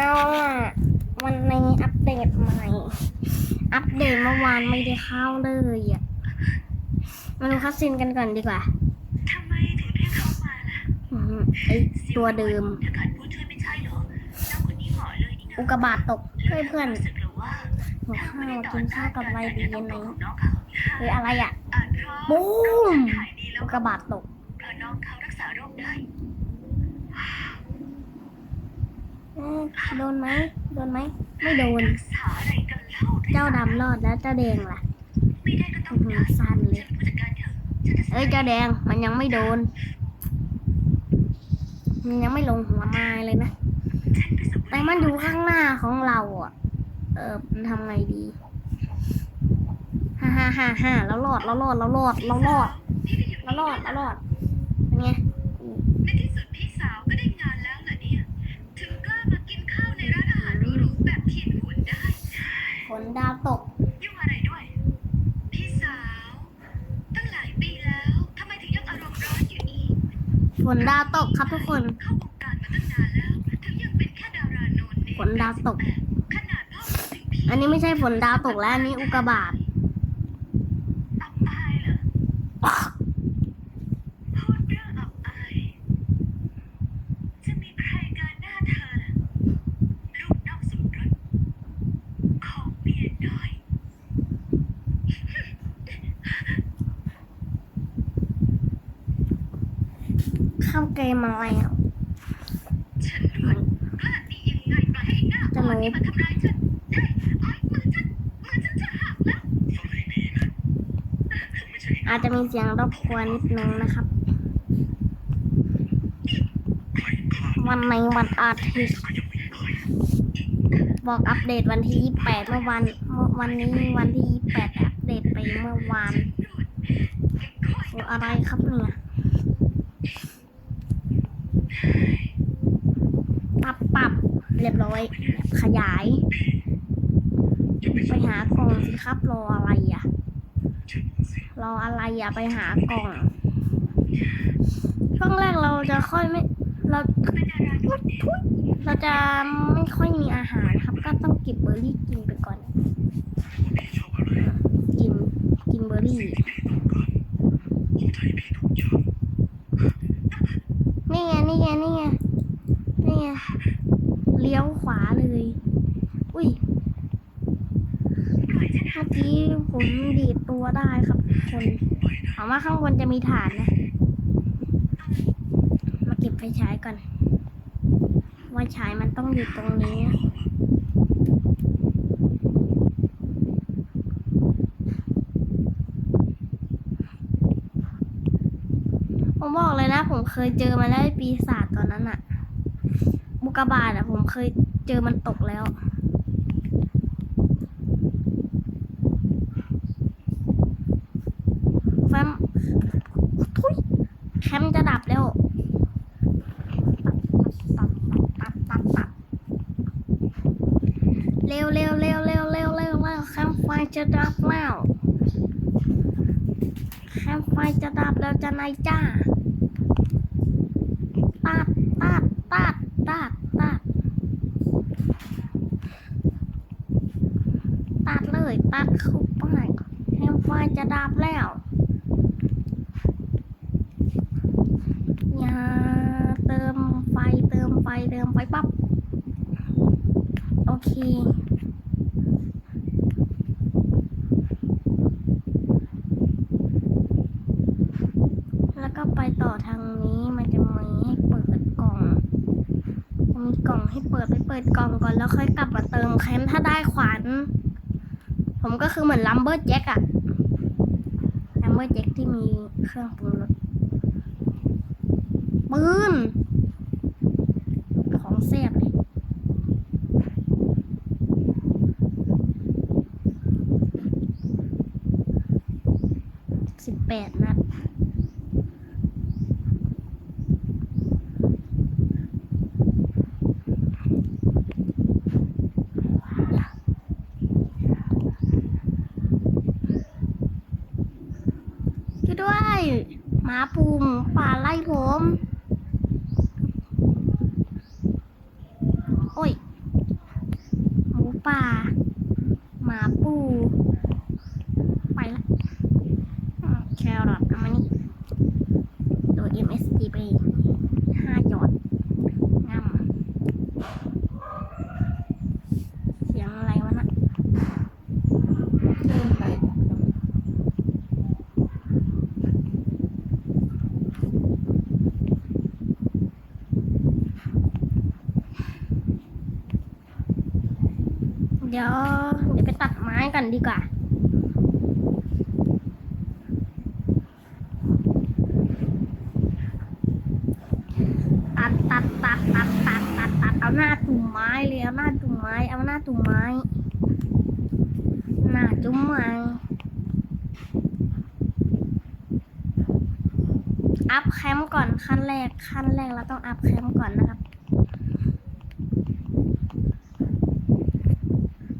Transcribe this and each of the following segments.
เอาล่ะวันนี้อัปเดตใหม่ อัปเดตเมื่อวานไม่ได้เข้าเลยอะ มาดูคัสซินกันก่อนดีกว่าทำไมถึงเรียกเขามาล่ะอืมไอตัวเดิม ถ้าขาดผู้ช่วยไม่ใช่เหรอเจ้าคนนี้เหมาะเลยนี่นะอุกกาบาตตกเพื่อนเพื่อนรู้สึกหรือว่าหัวข้าวกินข้าวกับอะไรดียังไงของน้องเขาหรืออะไรอะอาจเพราะบูมหายดีแล้ว อุกกาบาตตก เพราะน้องเขารักษาโรคได้ เอ๊ะ โดนไหมโดนไหมไม่โดนรักษาอะไรกันเล่าเจ้าดำรอดแล้วเจ้าแดงล่ะไม่ได้ก็ต้องอื้อหือได้สั้นเลยฉันผู้จัดการเถอะฉันจะเอ้ยเจ้าแดงมันยังไม่โดน มันยังไม่ลงหัวไม้เลยนะฉันไปส่งแต่มันอยู่ข้างหน้าของเราอะ เออมันทำไงดีฮ่าฮ่าฮ่าฮ่าแล้วรอดแล้วรอดแล้วรอดแล้วรอดพี่ไปอยู่แล้วรอดแล้วรอดเป็นไงในที่สุดพี่สาวก็ได้ ฝนดาวตก ยุ่งอะไรด้วย พี่สาว ตั้งหลายปีแล้วทำไมถึงยังอารมณ์ร้อนอยู่อีกฝนดาวตกครับทุกคน เข้าวงการมาตั้งนานแล้ว ถึงยังเป็นแค่ดาราโนนเนมฝนดาวตก ขนาดพ่อพูดถึงพี่ อันนี้ไม่ใช่ฝนดาวตกแล้วอันนี้อุกกาบาต อับอายเหรอพูดเรื่องอับอาย จะมีใครเกินหน้าเธอล่ะลูกนอกสมรสของเมียน้อย เข้าเกมมาแล้ว ฉันรู้กล้าดียังไงปล่อยให้หน้าอ่อนนี่มาทำร้ายฉันได้ไอ้มือฉันมือฉันจะหักแล้วฟังให้ดีนะผมไม่ใช่ อาจจะมีเสียงรบกวนนิดนึงนะครับ วันในวันอาทิตย์บอกอัปเดตวันที่ 28 เมื่อวันวันนี้วันที่ 28 อัปเดตไปเมื่อวานโอ้อะไรครับเนี่ยปรับปรับเรียบร้อย ขยาย ไปหากล่องสิครับรออะไรอะ รออะไรอะไปหากล่อง ช่วงแรกเราจะค่อยไม่เราเราโดดเราจะไม่ค่อยมีอาหารครับ ก็ต้องเก็บเบอร์รี่กินไปก่อน กินกินเบอร์รี่นี่ไงนี่ไงนี่ไงนี่ไงเลี้ยวขวาเลย อุ้ยปล่อยฉันเมื่อกี้ผมดีดตัวได้ครับคนหวังว่าข้างบนจะมีฐานนะ มาเก็บไฟฉายก่อนไฟฉายมันต้องอยู่ตรงนี้นะผมบอกเลยนะ ผมเคยเจอมาแล้วไอ้ปีศาจตอนนั้นอะบุกบาตอะผมเคยเจอมันตกแล้ว แฟมทุยแคมจะดับแล้วปับปับปับปับปับเร็วเร็วเร็วเร็วเร็วเร็วเร็วแคมไฟจะดับแล้วแค มไฟจะดับแล้วจะนายจ้าตาดตาดตาดตาดตาดตัดเลยตัดเข้าไปแคมไฟจะดับแล้ว อย่าเติมไฟเติมไฟเติมไฟปั๊บ โอเค แล้วก็ไปต่อทางนี้มันจะมีให้เปิดกล่อง จะมีกล่องให้เปิดไปเปิดกล่องก่อ นแล้วค่อยกลับมาเติมแคมถ้าได้ขวานผมก็คือเหมือนลัมเบอร์แจ็คอะลัมเบอร์แจ็คที่มีเครื่องปรุงรสปืนของแซ่บเลยสิบแปดนัดช่วยด้วยหมาปูหมูป่าไล่ผม โอ้ย ป่า หมาปูไปละอืมแครอทเอามานี่โดย MSG ไปห้าหยอดงำเสียงอะไรวะน่ะ เริ่มไป เดี๋ยวเดี๋ยวไปตัดไม้กันดีกว่า ตัดตัดตัดตัดตัดตัดตัดเอาหน้าตุ่มไม้เลยเอาหน้าตุ่มไม้เอาหน้าตุ่มไม้ หน้าจุ้มไม้อัพแคมป์ก่อนขั้นแรกขั้นแรกเราต้องอัพแคมป์ก่อนนะครับ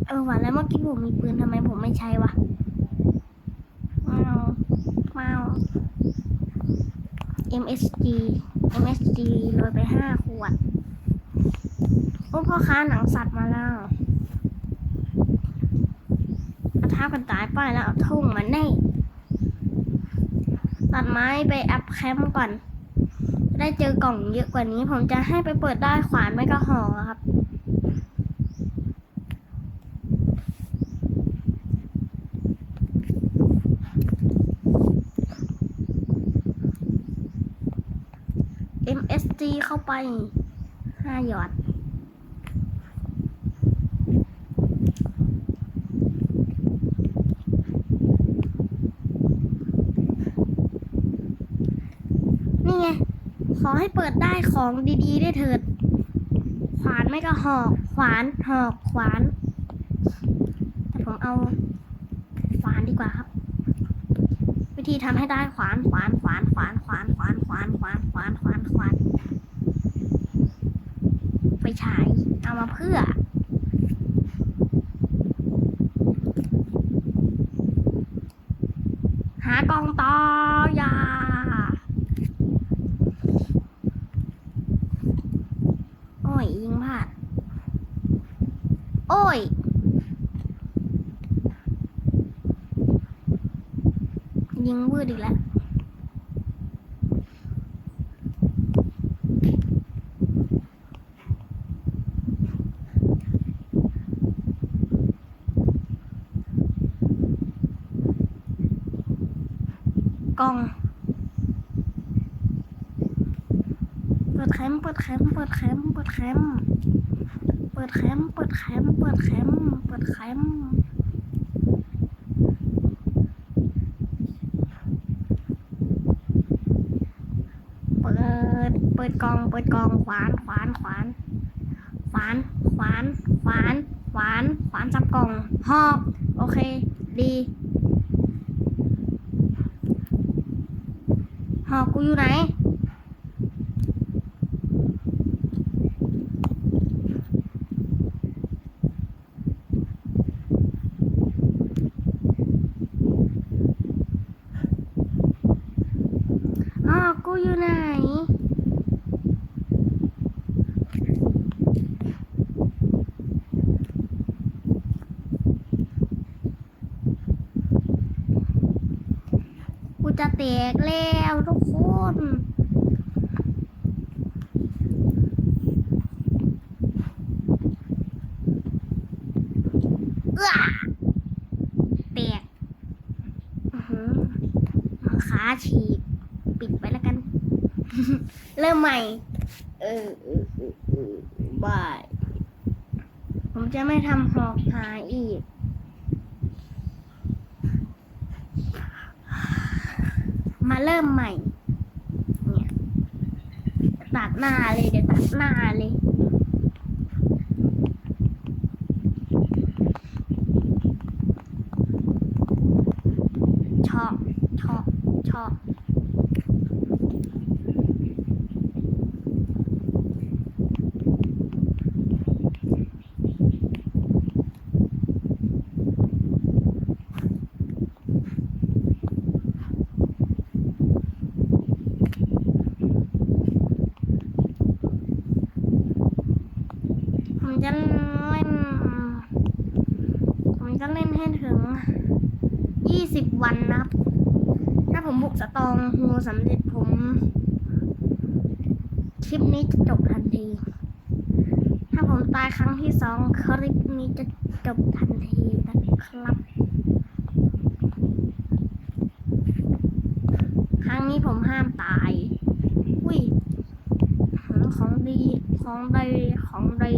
เออว่ะแล้วเมื่อกี้ ผมมีปืนทำไมผมไม่ใช้วะเมาเมา MSG MSG โรยไปห้าขวด โอ้พ่อค้าหนังสัตว์มาแล้วเอาท้ากันตายป้ายแล้วเอาทุ่งมาแน่ตัดไม้ไปอัพแคมป์ก่อน ได้เจอกล่องเยอะกว่านี้ ผมจะให้ไปเปิดได้ขวานไม่ก็หอกอครับ MSG เข้าไปห้าหยอด นี่ไง ขอให้เปิดได้ของดีๆ ได้เถิด ขวานไม่ก็หอก ขวานหอกขวาน แต่ผมเอา ขวานดีกว่าครับวิธีทำให้ได้ขวานขวานขวานขวานขวานขวานขวานขวานขวานขวานขวาน ฉาย เอามาเพื่อ หากองต่อยาโอ้ย ยิงพลาด โอ้ยยิงวืดอีกแล้ว กล่อง เปิดแคมป์เปิดแคมป์เปิดแคมป์เปิด แคมป์เปิดแคมป์เปิดแคมป์เปิดแคมป์เปิดแคมป์เปิด เปิดกล่อง เปิดกล่อง ขวาน ขวาน ขวาน ขวาน ขวาน ขวาน ขวาน ขวานจับกล่อง หอกโอเค ดี หอกกูอยู่ไหน หอกกูอยู่ไหน กูจะแตกแล้วทุกคน เอื้อแตกอื้อหือขา ฉีกปิดไว้แล้วกัน เริ่มใหม่ เออเออเออเออบายผมจะไม่ทำหอกหายอีก มาเริ่มใหม่ เนี่ยตัดหน้าเลยเดี๋ยวตัดหน้าเลย ชอบ ชอบ ชอบ ผมจะเล่นให้ถึงยี่สิบวันนะครับ ถ้าผมบุกสตองฮูสำเร็จผม คลิปนี้จะจบทันที ถ้าผมตายครั้งที่สองคลิปนี้จะจบทันทีนะครับ ครั้งนี้ผมห้ามตาย อุ้ย ของดี ของดี ของดี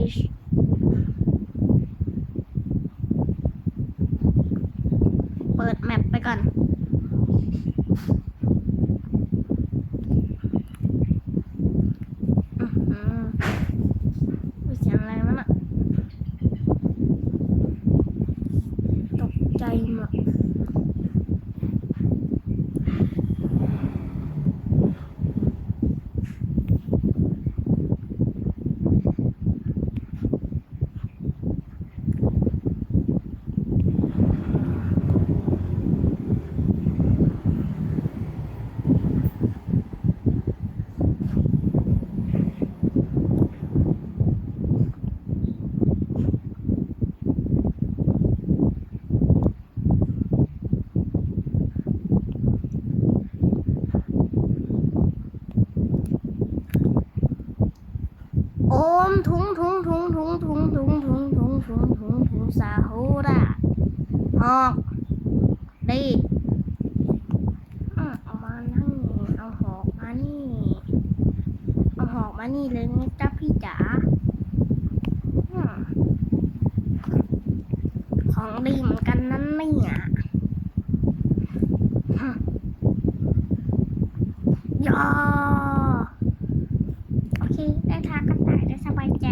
ของดีเหมือนกันนั่นเนี่ยฮึยอ โอเค ได้ทางกระต่ายได้สบายใจ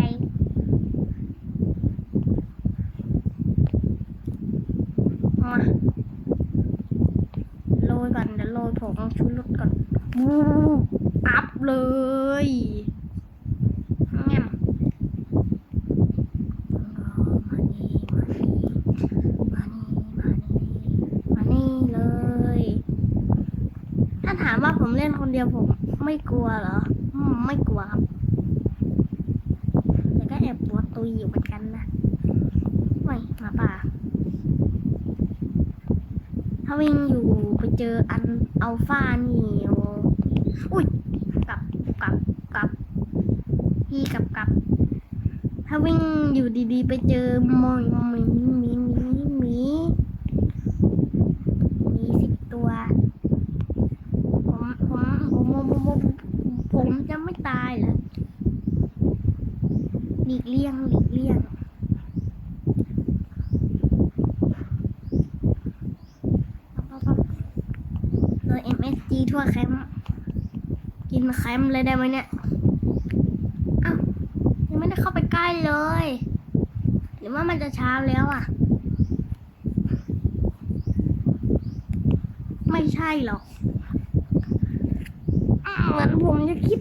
มาโรยก่อน เดี๋ยวโรยผงชูรสก่อนวูอัพเลยแง่มมานี่มานี่มานี่มานี่มานี่เลย ถ้าถามว่าผมเล่นคนเดียวผมไม่กลัวเหรออืมไม่กลัวครับ แต่ก็แอบตัวตุยอยู่เหมือนกันนะไม่หมาป่า ถ้าวิ่งอยู่ไปเจออันอัลฟานี่โอ้อุ้ยกลับกลับกลับพี่ กับบถ้าวิ่งอยู่ดีๆ ไปเจอมอยมีมีมีมีมีสิบตัว ผมผมผมผมผมผมจะไม่ตายเหรอหลีกเลี่ยงหลีกเลี่ยงเลย MSG ทั่วแคมป์กินแคมป์เลยได้ไหมเนี่ยอ้าวยังไม่ได้เข้าไปใกล้เลย หรือว่า มันจะเช้าแล้วอะ ไม่ใช่หรอกเหมือนผมจะคิด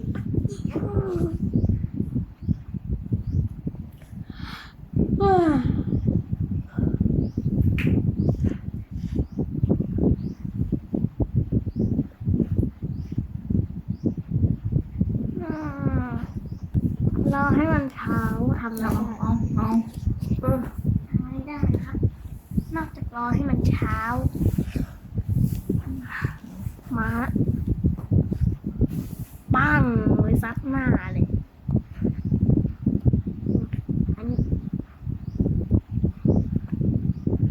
รอให้มันเช้าทำแล้วเอาเอาเออ ไม่ได้ครับ นอกจาก รอให้มันเช้ามาปั้งเลยซัดหน้าเลย อันนี้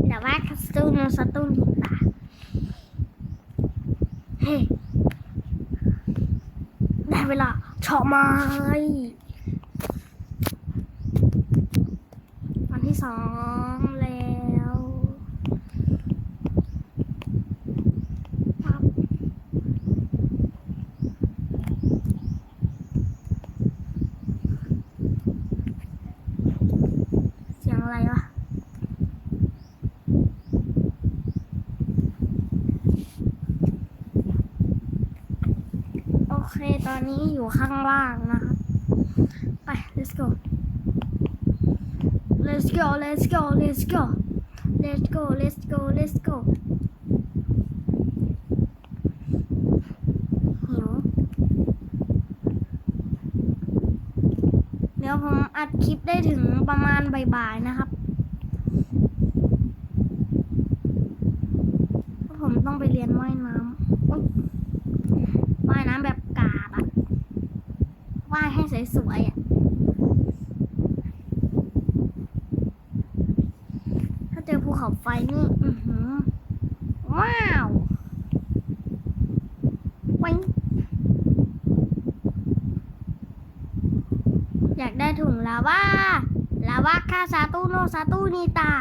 แต่ว่าสตูนสตูนตาเฮ้ได้เวลาเฉาะไม้วันที่สองแล้วปั๊บ เสียงอะไรวะ โอเค ต อนนี้อยู่ข้างล่างนะครับไป let's go let's go let's go let's go let's go let's go let's go หิวเดี๋ยวผมอัดคลิปได้ถึงประมาณบ่ายๆนะครับ ต้องไปเรียนว่ายน้ำอุ๊ยว่ายน้ำแบบกาบอะว่ายให้ สวยๆอะถ้าเจอภูเขาไฟนี่อือหือว้าววิงอยากได้ถุงลาวาลาวาคาซาตูโนซาตูนิตา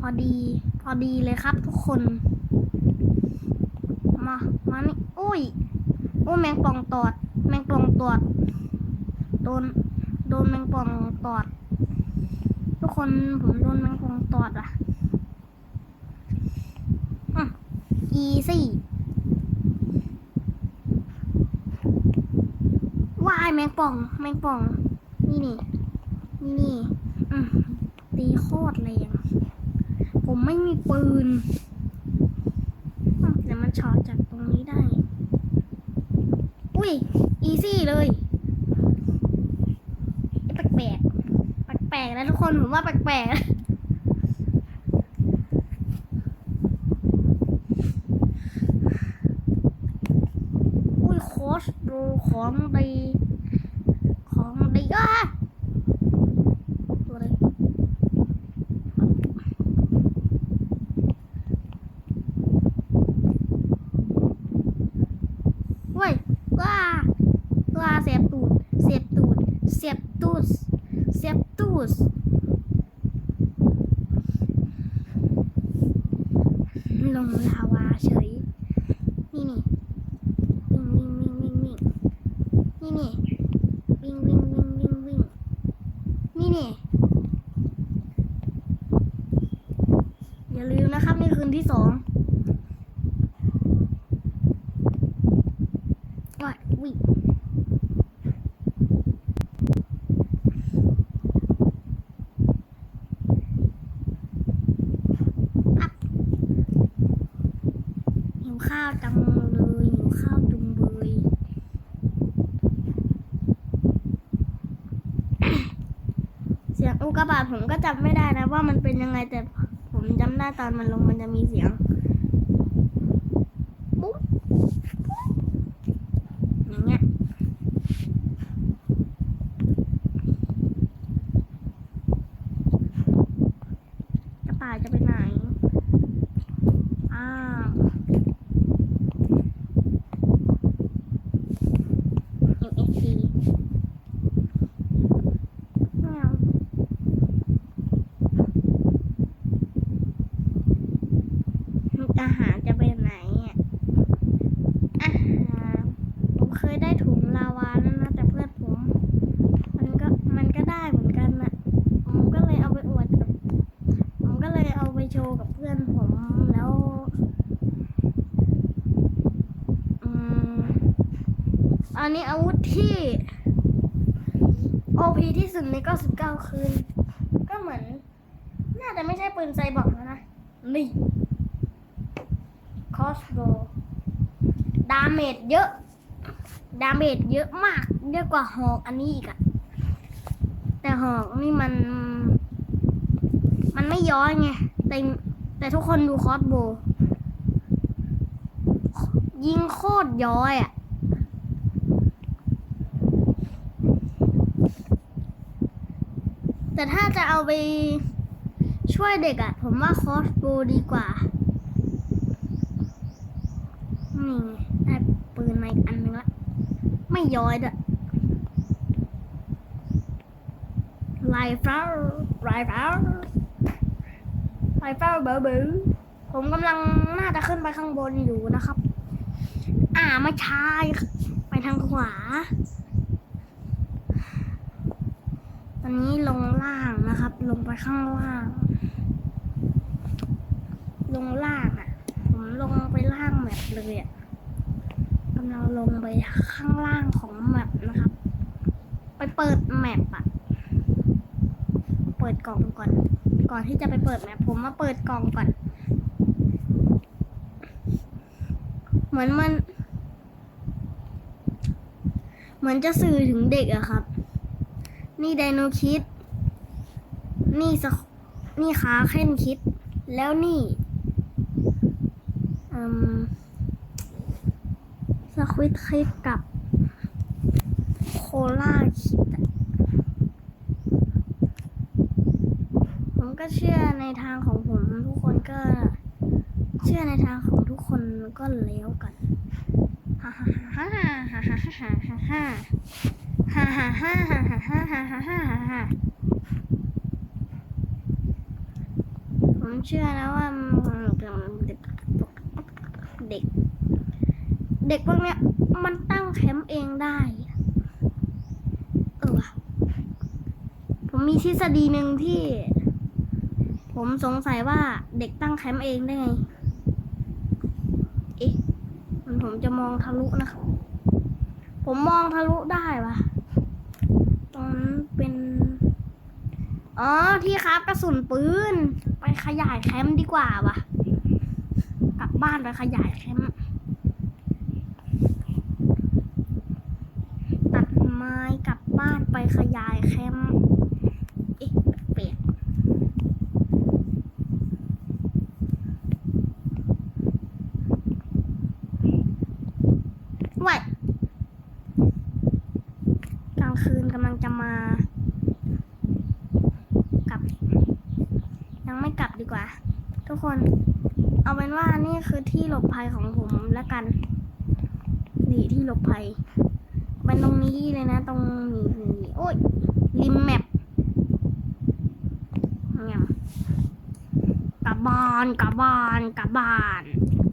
พอดี พอดีเลยครับทุกคน มา มานี่ อุ้ย อุ้ยแมงป่องตอด แมงป่องตอด โดน โดนแมงป่องตอด ทุกคนผมโดนแมงป่องตอดอะอีซี่ว่ายแมงป่อง แมงป่อง นี่นี่นี่นี่อืมตีโคตรแรงผมไม่มีปืนแต่มันช็อตจากตรงนี้ได้ อุ้ย อีซี่เลยแปลกแปลก นะทุกคนผมว่าแปลกๆอุ้ยโคชดูของดีของดีอะตัวอะไรเว้ยว้าว้าเสียบตูดเสียบตูดเสียบตูดเสียบตูดลงลาวาเฉย นี่นี่ วิ่งวิ่งวิ่งวิ่งวิ่งนี่นี่วิ่งวิ่งวิ่งวิ่งวิ่งนี่นี่อย่าลืมนะครับนี่คืนที่สองว่าวิ่งอัพหิวข้าวจังเลยหิวข้าวจุงเบย เสียงอุกกาบาตผมก็ จำไม่ได้นะว่ามันเป็นยังไงแต่ผมจำได้ตอนมันลงมันจะมีเสียงปุ๊บปุ๊บอย่างเงี้ยกระต่ายจะไปไหนอ้าว MSD ไม่เอาอาหารจะไปไหนอะอาหารผมเคยได้ถุงลาวาแล้วนะแต่เพื่อนผม มันก็มันก็ได้เหมือนกันนะผมก็เลยเอาไปอวดกับ ผมก็เลยเอาไปโชว์กับเพื่อนผมแล้ว อืม อันนี้อาวุธที่ OP ที่สุดใน 99 คืน ก็เหมือน น่าจะไม่ใช่ปืนไซบอร์กแล้วนะ นี่คอสโบดาเมจเยอะ ดาเมจเยอะมาก เยอะกว่าหอกอันนี้อีกอะแต่หอกนี่มัน มันไม่ย้อยไง แต่แต่ทุกคนดูคอสโบ ยิงโคตรย้อยอะ แต่ถ้าจะเอาไปช่วยเด็กอะผมว่าคอสโบดีกว่า นี่ได้ปืนมาอีกอันนึงละ ไม่ย้อยด้วยไลฟ์เฝ้าไลฟ์เฝ้าไลฟ์เฝ้าเบอร์เบอร์ผมกำลังน่าจะขึ้นไปข้างบนอยู่นะครับ อ่าไม่ใช่ไปทางขวา ตอนนี้ลงล่างนะครับ ลงไปข้างล่าง ลงล่างอะ่ะ ผมลงไปล่างแมปเลยอะ่ะกำลังลงไปข้างล่างของแมปนะครับ ไปเปิดแมปอะ่ะ เปิดกล่องก่อน ก่อนที่จะไปเปิดแมปผมมาเปิดกล่องก่อน เหมือนมัน เหมือนจะสื่อถึงเด็กอะครับ นี่ไดโนคิด นี่สนี่ขาเค้นคิด แล้วนี่อืมสควิตคิดกับโคลาคิด ผมก็เชื่อในทางของผม ทุกคนก็ เชื่อในทางของทุกคนก็แล้วกันฮ่าฮ่าฮ่าฮ่าฮ่าฮ่าฮ่า ฮ่าฮ่าฮ่าฮ่าฮ่าฮ่าฮ่าฮ่าฮ่าฮ่าฮ่าผมเชื่อนะว่าเด็กเด็ก เด็กพวกเนี้ยมันตั้งแคมป์เองได้เออผมมีทฤษฎีหนึ่งที่ ผมสงสัยว่าเด็กตั้งแคมป์เองได้ไงเอ๊ะมันผมจะมองทะลุนะครับผมมองทะลุได้ปะ ตรงเป็นอ๋อที่ครับกระสุนปืน ไปขยายแคมป์ดีกว่าวะกลับบ้านไปขยายแคมป์ตัดไม้กลับบ้านไปขยายแคมป์เอ๊ะเปลี่ยน ไหวกลางคืนกำลังจะมา กลับ ยังไม่กลับดีกว่า ทุกคน เอาเป็นว่านี่ คือที่หลบภัยของผมแล้วกัน นี่ที่หลบภัยเป็นตรงนี้เลยนะ ตรงนี้นี่โอ้ยริมแมปเนี่ยกลับานกลับานกลับาน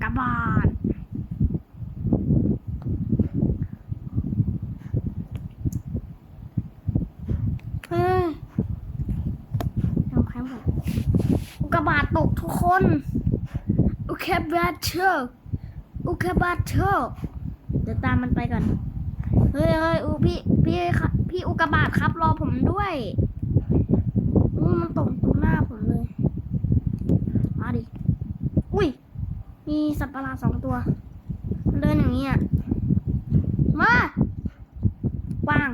กลับานเฮ้ยทำแคมป์ผมกกาบาตตกทุกคน อุกบาตเชอร์อุกกาบาเชอร์เดี๋ยวตามมันไปก่อน เฮ้ยเฮ้ยอุพี่พี่ครับพี่อุกบาตครับรอผมด้วยอู้มันตกตรงหน้าผมเลย มาดิ อุ้ย มีสัตว์ประหลาดสองตัว มันเดินอย่างนี้อะ มาวาง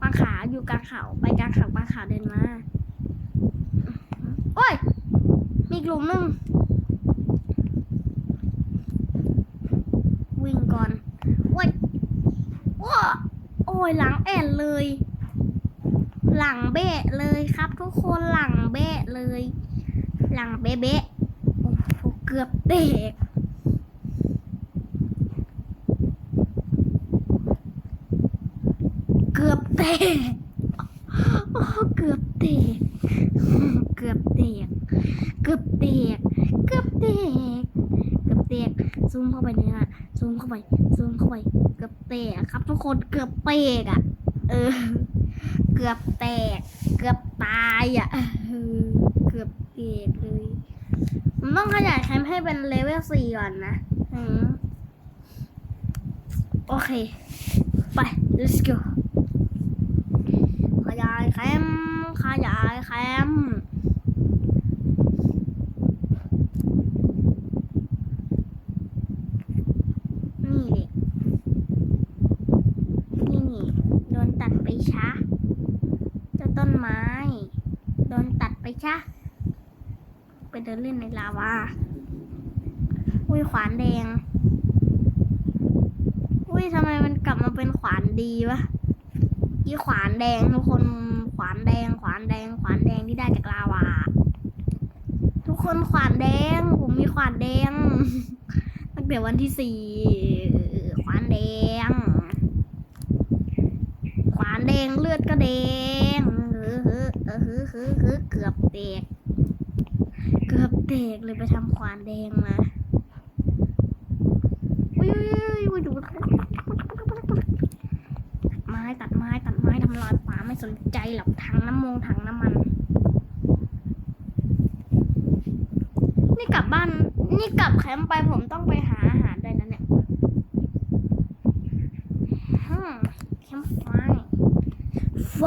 ปางขาอยู่กลางเขาไปกลางเขาปางขาเดินมา โอ้ย มีกลุ่มหนึ่งก่อน โอ้ยว้าโอ้ ยหลังแอนเลย หลังเบะเลยครับ ทุกคนหลังเบะเลย หลังเบะเบะโอ้โหเกือบเตกเกือบแตกโอ้เกือบแตกเกือบแตกเกือบแตกเกือบแตกเกือบแตกซูมเข้าไปเนี่ยนะซูมเข้าไปซูมเข้าไป แตกครับทุกคนเกือบแตกอะ เออ เกือบแตก เกือบตายอะเออเกือบแตกเลยมันต้องขยายแคมป์ให้เป็นเลเวลสี่ก่อนนะอืมโอเค ไป let's go ขยายแคมป์ขยายแคมป์นี่เด็กนี่นี่โดนตัดไปช้าเจ้าต้นไม้ โดนตัดไปช้าไป เดินเล่นในลาวา อุ้ยขวานแดง อุ้ยทำไมมันกลับมาเป็นขวานดีวะที่ขวานแดงทุกคนขวานแดง ขวานแดง ขวานแดงที่ได้จากลาวา ทุกคนขวานแดง ผมมีขวานแดง ตั้งแต่วันที่สี่ขวานแดง ขวานแดงเลือดก็แดงเออเออเออเออเออเอเกือบแตก แตกเลยไปทำขวานแดงมาอุ้ยอุ้ยอุ้ยอุ้ยดูไม้ตัดไม้ตัดไม้ทำลายป่าไม่สนใจหรอกถังน้ำมงถังน้ำมัน นี่กลับบ้าน นี่กลับแคมป์ไปผมต้องไปหาอาหารด้วยนะเนี่ยฮึมแคมป์ไฟไฟ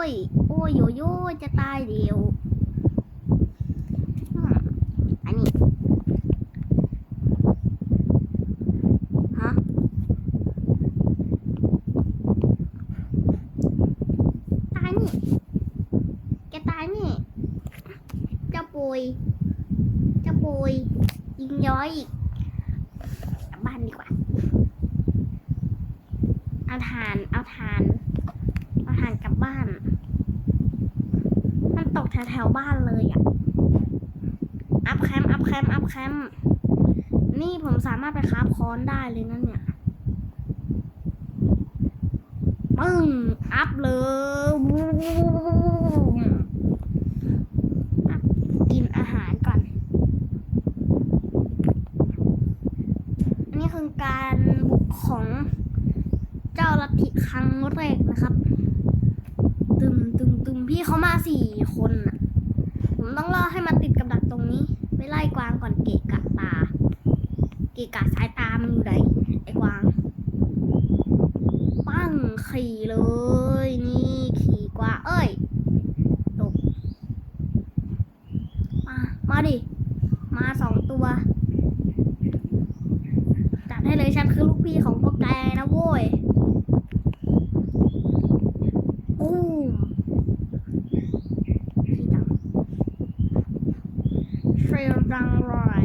้ยโอ้ยโยโย่จะตายเดียว้อนได้เลยนั่นเนี่ยปึ้งอัพเลยกินอาหารก่อน อันนี้คือการบุกของเจ้าลัทธิครั้งแรกนะครับ ตึมตึมตึมพี่เขามาสี่คนอะผมต้องรอให้มาติดกับดักตรงนี้ ไปไล่กวางก่อนเกะกะตาเกะกะสาย ทรลรังรอย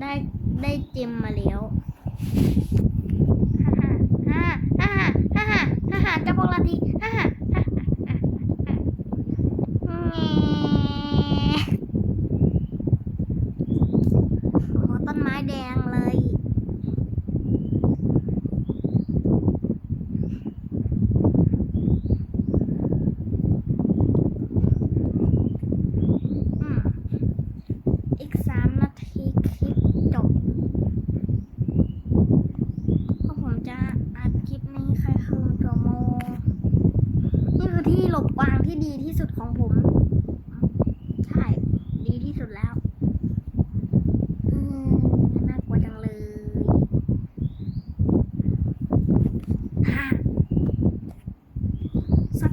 ได้ได้จิมมาแล้ว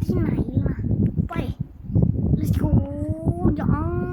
ที่ไหนล่ะ ไป let's go ยัง